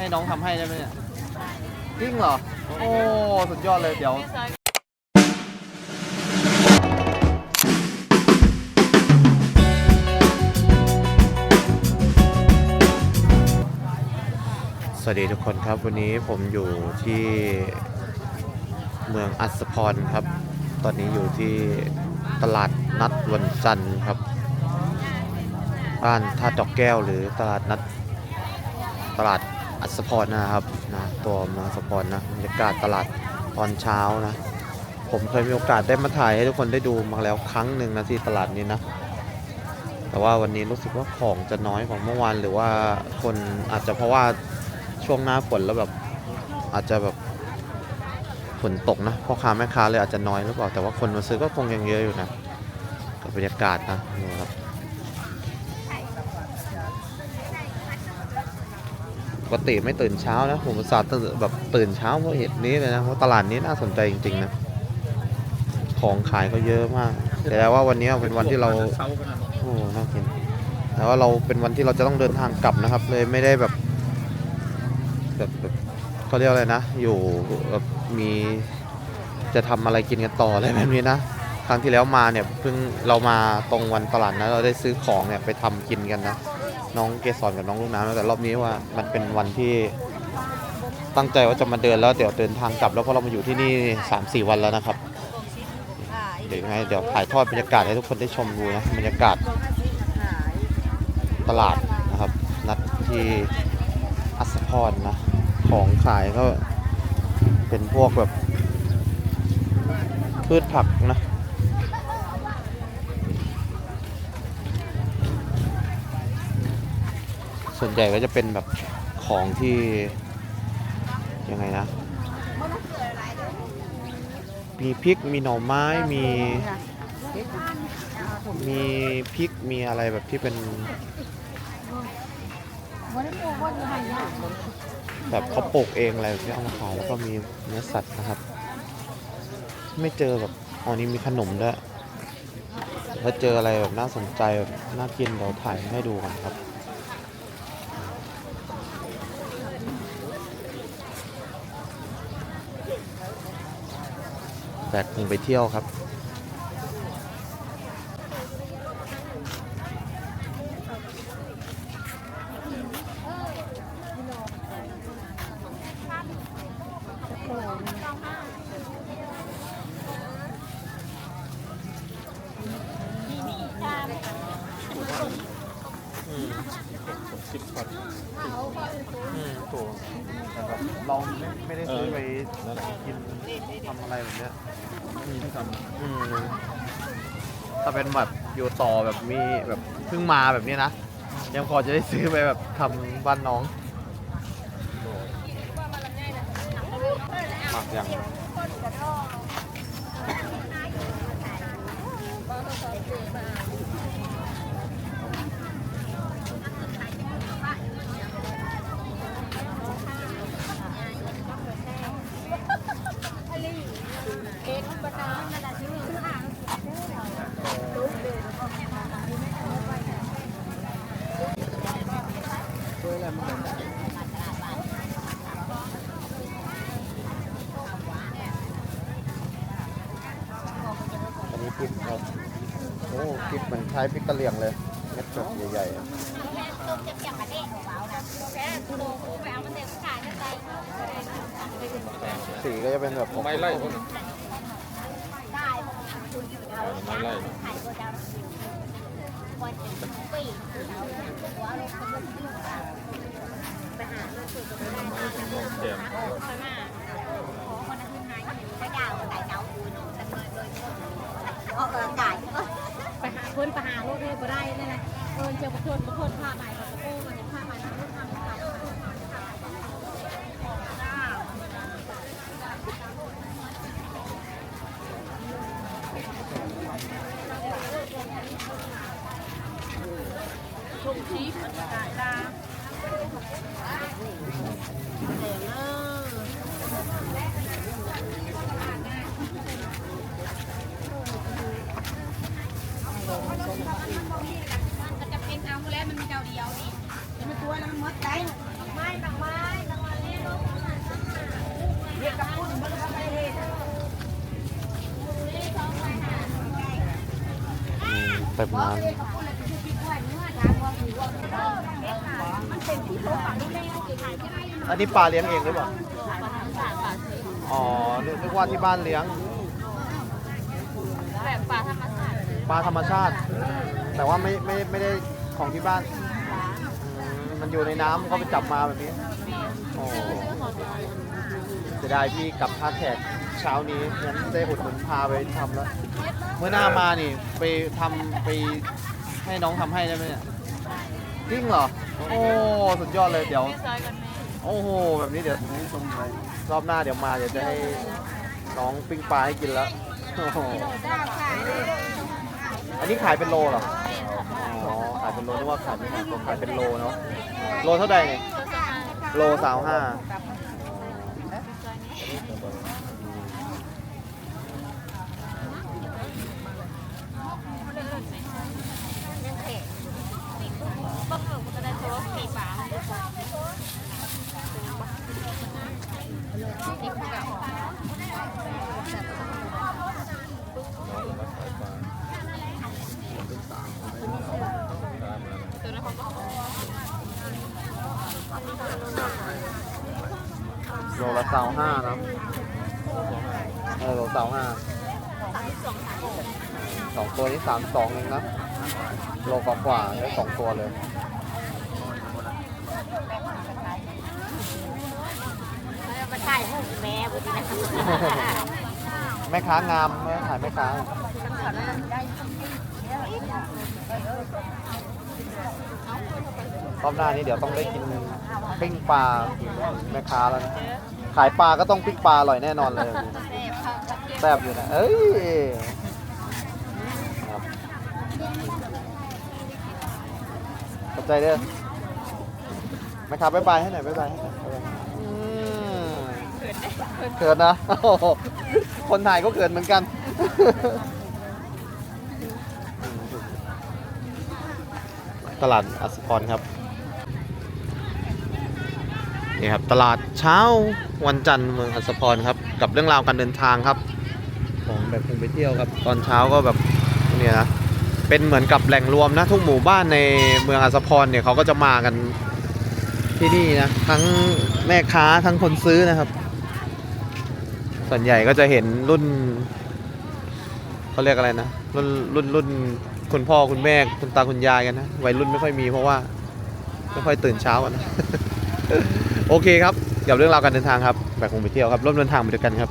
ให้น้องทำให้ได้ไหมเนี่ยจริงเหรอ โอ้ สุดยอดเลยเดี๋ยว สวัสดีทุกคนครับ วันนี้ผมอยู่ที่เมืองอัศพรครับ ตอนนี้อยู่ที่ตลาดนัดวันจันทร์ครับ บ้านท่าดอกแก้วหรือตลาดนัดตลาด อัศพรนะครับนะตัวเมืองอัศพรนะบรรยากาศตลาดตอนเช้านะ ผมเคยมีโอกาสได้มาถ่ายให้ทุกคนได้ดูมาแล้วครั้งหนึ่งนะที่ตลาดนี้นะ แต่ว่าวันนี้รู้สึกว่าของจะน้อยกว่าเมื่อวานหรือว่าคนอาจจะเพราะว่าช่วงหน้าฝนแล้วแบบอาจจะแบบฝนตกนะพ่อค้าแม่ค้าเลยอาจจะน้อยหรือเปล่าแต่ว่าคนมาซื้อก็คงยังเยอะอยู่นะกับบรรยากาศนะนี่ครับ ปกติไม่ตื่นเช้านะผมอุตส่าห์ตื่นแบบตื่นเช้าเพราะเหตุนี้เลยนะเพราะตลาดนี้น่าสนใจจริงๆนะของขายก็เยอะมาก แต่ว่าวันนี้เป็นวันที่เราโอ้น่ากินแต่ว่าเราเป็นวันที่เราจะต้องเดินทางกลับนะครับ เลยไม่ได้แบบแบบแบบเขาเรียกอะไรนะ อยู่แบบมีจะทำอะไรกินกันต่ออะไรแบบนี้นะครั้งที่แล้วมาเนี่ยเพิ่งเรามาตรงวันตลาดนะเราได้ซื้อของเนี่ยไปทำกินกันนะ น้องเกสรกับน้องลูกน้ำแต่รอบนี้ว่ามันเป็นวันที่ตั้งใจว่าจะมาเดินแล้วเดี๋ยวเดินทางกลับแล้วเพราะเรามาอยู่ที่นี่สามสี่วันแล้วนะครับ เดี๋ยวยังไงเดี๋ยวถ่ายทอดบรรยากาศให้ทุกคนได้ชมดูนะบรรยากาศตลาดนะครับ นัดที่อัสสพรนะของขายก็เป็นพวกแบบพืชผักนะ ส่วนใหญ่ก็จะเป็นแบบของที่ยังไงนะ มีพริกมีหน่อไม้มีมีพริกมีอะไรแบบที่เป็นแบบเขาปลูกเองอะไรแบบนี้เอามาขายแล้วก็มีเนื้อสัตว์นะครับ ไม่เจอแบบอ๋อนี่มีขนมด้วยถ้าเจออะไรแบบน่าสนใจแบบน่ากินเดี๋ยวถ่ายให้ดูกันครับ แบกพุงไปเที่ยวครับอมสิบคนอืมถูกแต่แบบเรา ไม่ไม่ได้ซื้อไปกินทำอะไรแบบเนี้ยมีที่ทำอืมถ้าเป็นแบบอยู่ต่อแบบมีแบบเพิ่งมาแบบนี้นะยังพอจะได้ซื้อไปแบบทำบ้านน้องหมักอย่าง อันนี้พริกครับโอ้พริกเหมือนคล้พริกกะเหรี่ยงเลยเม็ดแบบใหญ่ๆอะสีก็จะเป็นแบบไม่ไล่คนไม่ไล่แกม ออกกำลังกาย ไปหาคนไปหาโลกเลยก็ได้นั่นแหละเออเจ้าบางคนบางคนพาไปบางคนมันพาไปทางนู้นทางนี้มันจะเป็นเอาแล้วมันมีเจ้าเดียว เต็มร้านอันนี้ปลาเลี้ยงเองหรือเปล่า อ๋อนึกนึกว่าที่บ้านเลี้ยง แบบปลาธรรมชาติ ปลาธรรมชาติ แต่ว่าไม่ไม่ไม่ได้ของที่บ้านอืมมันอยู่ในน้ำเขาไปจับมาแบบนี้ โอ้จะได้พี่กลับท่าแขก เช้านี้งั้นได้อุดหนุนพาไปทำแล้ว เมื่อหน้ามานี่ ไปทำไปให้น้องทำให้ได้ไหมเนี่ยจริงเหรอ โอ้ สุดยอดเลยเดี๋ยวซอยกันแม่โอ้โห แบบนี้เดี๋ยวรอบหน้าเดี๋ยวมาเดี๋ยวจะให้น้องปิ้งปลาให้กินแล้วโอ้โหอันนี้ขายเป็นโลเหรอ อ๋อ ขายเป็นโลนึกว่าขายไม่ขายขายเป็นโลเนาะ โลเท่าไหร่เนี่ย โลสาวห้า โลละสาวห้านะเออโลสาวห้าสองตัวนี้สามสองเองนะโลกว่าๆได้สองตัวเลยมาถ่ายให้แม่บุตรนะแม่ค้างามไหมขายแม่ค้ารอบหน้านี้เดี๋ยวต้องได้กินปิ้งปลาแม่ค้าแล้วนะ ขายปลาก็ต้องปิ้งปลาอร่อยแน่นอนเลยแซ่บอยู่นะเอ้ยครับขอบใจเด้อแม่ค้าบ๊ายบายให้หน่อยบ๊ายบายให้หน่อยอืมเขินนะโอ้โหคนถ่ายก็เขินเหมือนกัน ตลาดอัสพรครับ นี่ครับตลาดเช้าวันจันทร์เมืองอัสพรครับ กับเรื่องราวการเดินทางครับ ของแบบคงไปเที่ยวครับ ตอนเช้าก็แบบเนี่ยนะเป็นเหมือนกับแหล่งรวมนะทุกหมู่บ้านในเมืองอัสพรเนี่ยเขาก็จะมากันที่นี่นะทั้งแม่ค้าทั้งคนซื้อนะครับ ส่วนใหญ่ก็จะเห็นรุ่นเขาเรียกอะไรนะรุ่นรุ่นรุ่นคุณพ่อคุณแม่คุณตาคุณยายกันนะวัยรุ่นไม่ค่อยมีเพราะว่าไม่ค่อยตื่นเช้ากันนะ โอเคครับกับเรื่องราวการเดินทางครับแบบคงไปเที่ยวครับร่วมเดินทางไปด้วยกันครับ